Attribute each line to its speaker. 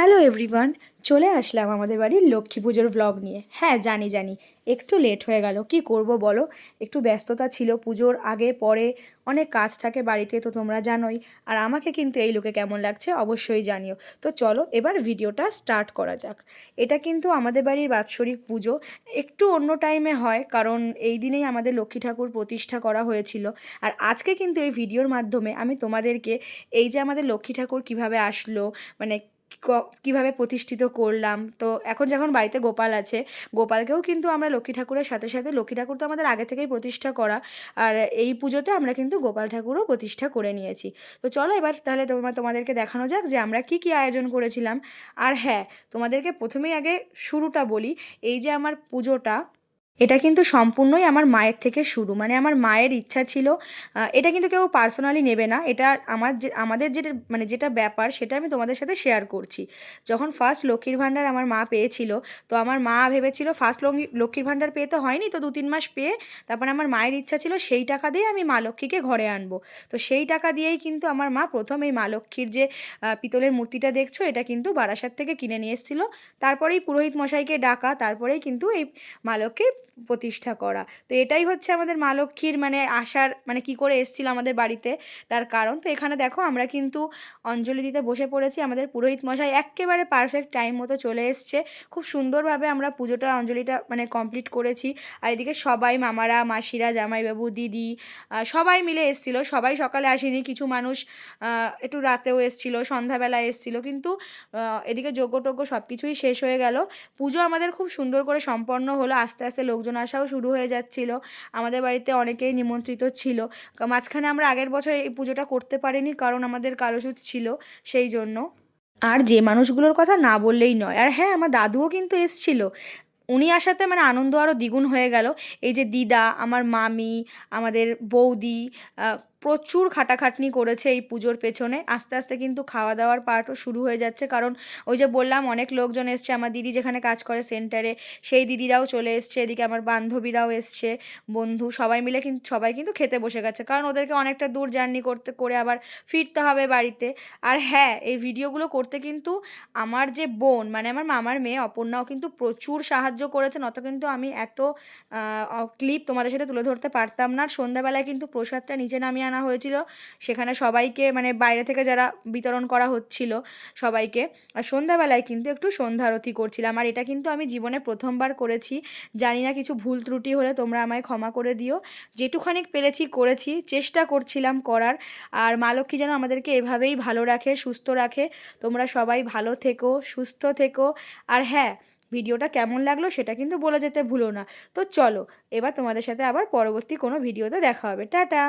Speaker 1: Hello everyone চলে আসলাম আমাদের বাড়ির লক্ষ্মী পুজোর ব্লগ নিয়ে। হ্যাঁ জানি জানি। একটু লেট হয়ে গেল, কি করব বলো? একটু ব্যস্ততা ছিল, পুজোর আগে, পরে অনেক কাজ থাকে বাড়িতে, তো তোমরা জানোই। আর আমাকে কিন্তু এই লোকে কেমন লাগছে অবশ্যই জানিও। তো চলো, এবার ভিডিওটা স্টার্ট করা যাক। এটা কিন্তু আমাদের বাড়ির বাৎসরিক পুজো। একটু অন্য টাইমে হয়, কারণ এই দিনেই আমাদের লক্ষ্মী ঠাকুর প্রতিষ্ঠা করা হয়েছিল। আর আজকে কিন্তু এই ভিডিওর মাধ্যমে আমি তোমাদেরকে এই যে আমাদের লক্ষ্মী ঠাকুর কীভাবে আসলো মানে কীভাবে প্রতিষ্ঠিত করলাম। তো এখন যখন বাড়িতে গোপাল আছে, গোপালকেও কিন্তু আমরা লক্ষ্মী ঠাকুরের সাথে সাথে, লক্ষ্মী ঠাকুর তো আমাদের আগে থেকেই প্রতিষ্ঠা করা। আর এই পুজোতে আমরা কিন্তু গোপাল ঠাকুরও প্রতিষ্ঠা করে নিয়েছি। তো চলো এবার তাহলে তোমার তোমাদেরকে দেখানো যাক যে আমরা কি কি আয়োজন করেছিলাম। আর হ্যাঁ তোমাদেরকে প্রথমেই আগে শুরুটা বলি। এই যে আমার পুজোটা এটা কিন্তু সম্পূর্ণই আমার মায়ের থেকে শুরু। মানে আমার মায়ের ইচ্ছা ছিল এটা কিন্তু কেউ পার্সোনালি নেবে না। এটা আমার যে, আমাদের যেটা মানে যেটা ব্যাপার, সেটা আমি তোমাদের সাথে শেয়ার করছি। যখন ফার্স্ট লক্ষ্মীর ভাণ্ডার আমার মা পেয়েছিল, তো আমার মা ভেবেছিল ফার্স্ট লক্ষ্মীর ভাণ্ডার পেয়ে তো হয়নি, তো দু তিন মাস পেয়ে তারপরে আমার মায়ের ইচ্ছা ছিল সেই টাকা দিয়ে আমি মা লক্ষ্মীকে ঘরে আনব। তো সেই টাকা দিয়েই কিন্তু আমার মা প্রথম এই মা লক্ষ্মীর যে পিতলের মূর্তিটা দেখছ, এটা কিন্তু বারাসাত থেকে কিনে নিয়ে এসেছিল। তারপরেই পুরোহিত মশাইকে ডাকা, তারপরেই কিন্তু এই মা লক্ষ্মীর প্রতিষ্ঠা করা। তো এটাই হচ্ছে আমাদের মা লক্ষ্মীর মানে আসার মানে কি করে এসেছিল আমাদের বাড়িতে, তার কারণ। তো এখানে দেখো আমরা কিন্তু অঞ্জলি দিতে বসে পড়েছি, আমাদের পুরোহিত মশাই একেবারে পারফেক্ট টাইম মতো চলে এসছে। খুব সুন্দরভাবে আমরা পুজোটা, অঞ্জলিটা মানে কমপ্লিট করেছি। আর এদিকে সবাই মামারা, মাসিরা, জামাইবাবু, দিদি সবাই মিলে এসছিল। সবাই সকালে আসেনি, কিছু মানুষ একটু রাতেও এসছিল, সন্ধ্যাবেলা এসছিল। কিন্তু এদিকে যজ্ঞ টজ্ঞ সব কিছুই শেষ হয়ে গেল। পুজো আমাদের খুব সুন্দর করে সম্পন্ন হলো, আস্তে আস্তে লোকজন আসাও শুরু হয়ে যাচ্ছিল। আমাদের বাড়িতে অনেকেই নিমন্ত্রিত ছিল। মাঝখানে আমরা আগের বছর এই পুজোটা করতে পারিনি কারণ আমাদের কালোসুত ছিল সেই জন্য। আর যে মানুষগুলোর কথা না বললেই নয়। আর হ্যাঁ আমার দাদুও কিন্তু এসছিল। উনি আসাতে মানে আনন্দ আরও দ্বিগুণ হয়ে গেল। এই যে দিদা, আমার মামি, আমাদের বৌদি প্রচুর খাটাখাটনি করেছে এই পুজোর পেছনে। আস্তে আস্তে কিন্তু খাওয়া দাওয়ার পার্টও শুরু হয়ে যাচ্ছে। কারণ ওই যে বললাম, অনেক লোকজন এসছে। আমার দিদি যেখানে কাজ করে সেন্টারে সেই দিদিরাও চলে এসছে। এদিকে আমার বান্ধবীরাও এসছে, বন্ধু, সবাই মিলে কিন্তু সবাই কিন্তু খেতে বসে গেছে। কারণ ওদেরকে অনেকটা দূর জার্নি করতে, করে আবার ফিরতে হবে বাড়িতে। আর হ্যাঁ এই ভিডিওগুলো করতে কিন্তু আমার যে বোন মানে আমার মামার মেয়ে অপর্ণাও কিন্তু প্রচুর সাহায্য করেছে। নত কিন্তু আমি এত ক্লিপ তোমাদের সাথে তুলে ধরতে পারতাম না। আর সন্ধ্যাবেলায় কিন্তু প্রসাদটা নিচে নামিয়ে আনা হয়েছিল। সেখানে সবাইকে মানে বাইরে থেকে যারা বিতরণ করা হচ্ছিল সবাইকে। আর সন্ধ্যাবেলায় কিন্তু একটু সন্ধ্যারতি করছিলাম। আর এটা কিন্তু আমি জীবনে প্রথমবার করেছি। জানি না কিছু ভুল ত্রুটি হলে তোমরা আমায় ক্ষমা করে দিও। যেটুখানি পেরেছি, করেছি, চেষ্টা করছিলাম করার। আর মা লক্ষ্মী যেন আমাদেরকে এভাবেই ভালো রাখে, সুস্থ রাখে। তোমরা সবাই ভালো থেকো, সুস্থ থেকো। আর হ্যাঁ ভিডিওটা কেমন লাগল সেটা কিন্তু বলে যেতে ভুলো না। তো চলো, এবার তোমাদের সাথে আবার পরবর্তী কোনো ভিডিওতে দেখা হবে। টাটা!